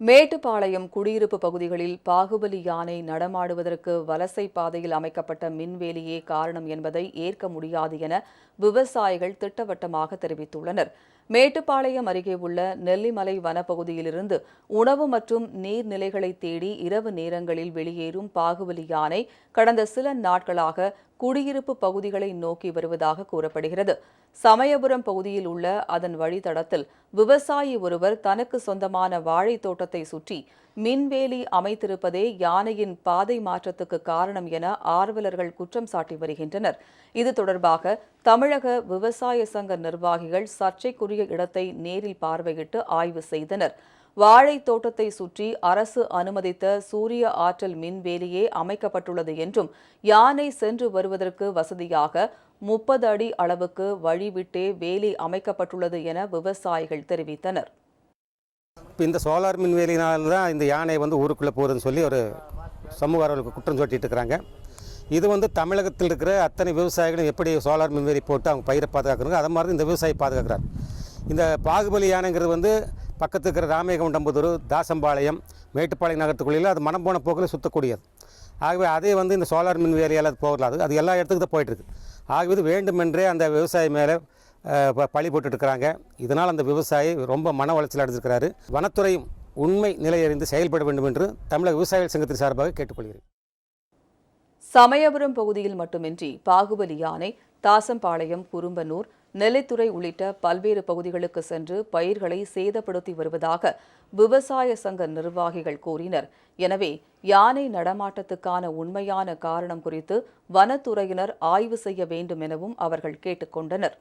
மேட்டுப்பாளையம் குடியிருப்பு பகுதிகளில் பாகுபலி யானை நடமாடுவதற்கு வலசை பாதையில் அமைக்கப்பட்ட மின்வேலியே காரணம் என்பதை ஏற்க முடியாது என விவசாயிகள் திட்டவட்டமாக தெரிவித்துள்ளனர். மேட்டுப்பாளையம் அருகே உள்ள நெல்லிமலை வனப்பகுதியிலிருந்து உணவு மற்றும் நீர்நிலைகளை தேடி இரவு நேரங்களில் வெளியேறும் பாகுபலி யானை கடந்த சில நாட்களாக குடியிருப்பு பகுதிகளை நோக்கி வருவதாக கூறப்படுகிறது. சமயபுரம் பகுதியில் உள்ள அதன் வழித்தடத்தில் விவசாயி ஒருவர் தனக்கு சொந்தமான வாழைத் தோட்டத்தை சுற்றி மின்வேலி அமைத்திருப்பதே யானையின் பாதை மாற்றத்துக்கு காரணம் என ஆர்வலர்கள் குற்றம் சாட்டி வருகின்றனர். இது தொடர்பாக தமிழக விவசாய சங்க நிர்வாகிகள் சர்ச்சைக்குரிய இடத்தை நேரில் பார்வையிட்டு ஆய்வு செய்தனர். வாழைத் தோட்டத்தை சுற்றி அரசு அனுமதித்த சூரிய ஆற்றல் மின்வேலியே அமைக்கப்பட்டுள்ளது என்றும் யானை சென்று வருவதற்கு வசதியாக முப்பது அடி அளவுக்கு வழிவிட்டே வேலி அமைக்கப்பட்டுள்ளது என விவசாயிகள் தெரிவித்தனர். இந்த சோலார் மின்வேலினால் தான் இந்த யானை வந்து ஊருக்குள்ளே போகுதுன்னு சொல்லி ஒரு சமூக குற்றம் சாட்டிட்டு இருக்கிறாங்க. இது வந்து தமிழகத்தில் இருக்கிற அத்தனை விவசாயிகளும் எப்படி சோலார் மின்வேலி போட்டு அவங்க பயிரை பாதுகாக்கிறாங்க அதை மாதிரி இந்த விவசாயி பாதுகாக்கிறார். இந்த பாகுபலி யானைங்கிறது வந்து பக்கத்து இருக்கிற ராமேகவுண்டம்புதூர் தாசம்பாளையம் மேட்டுப்பாளையம் நகரத்துக்குள்ளே அது மனம் போன போக்கில் சுத்தக்கூடியது. ஆகவே அதே வந்து இந்த சோலார் மின்வேலியால் அது போகலாது. அது எல்லா இடத்துக்கு தான் போயிட்டுருக்கு ஆகவே இது வேண்டுமென்றே அந்த விவசாயி மேலே ப- பழி போட்டுட்டு இதனால் அந்த விவசாயி ரொம்ப மன உளைச்சல் அடைஞ்சிருக்கிறாரு. வனத்துறையும் உண்மை நிலையறிந்து செயல்பட வேண்டும் என்று தமிழக விவசாயிகள் சங்கத்தின் சார்பாக கேட்டுக்கொள்கிறேன். சமயபுரம் பகுதியில் மட்டுமின்றி பாகுபலி யானை தாசம்பாளையம் குறும்பனூர் நெல்லைத்துறை உள்ளிட்ட பல்வேறு பகுதிகளுக்கு சென்று பயிர்களை சேதப்படுத்தி வருவதாக விவசாய சங்க நிர்வாகிகள் கூறினர். எனவே யானை நடமாட்டத்துக்கான உண்மையான காரணம் குறித்து வனத்துறையினர் ஆய்வு செய்ய வேண்டும் எனவும் அவர்கள் கேட்டுக்கொண்டனர்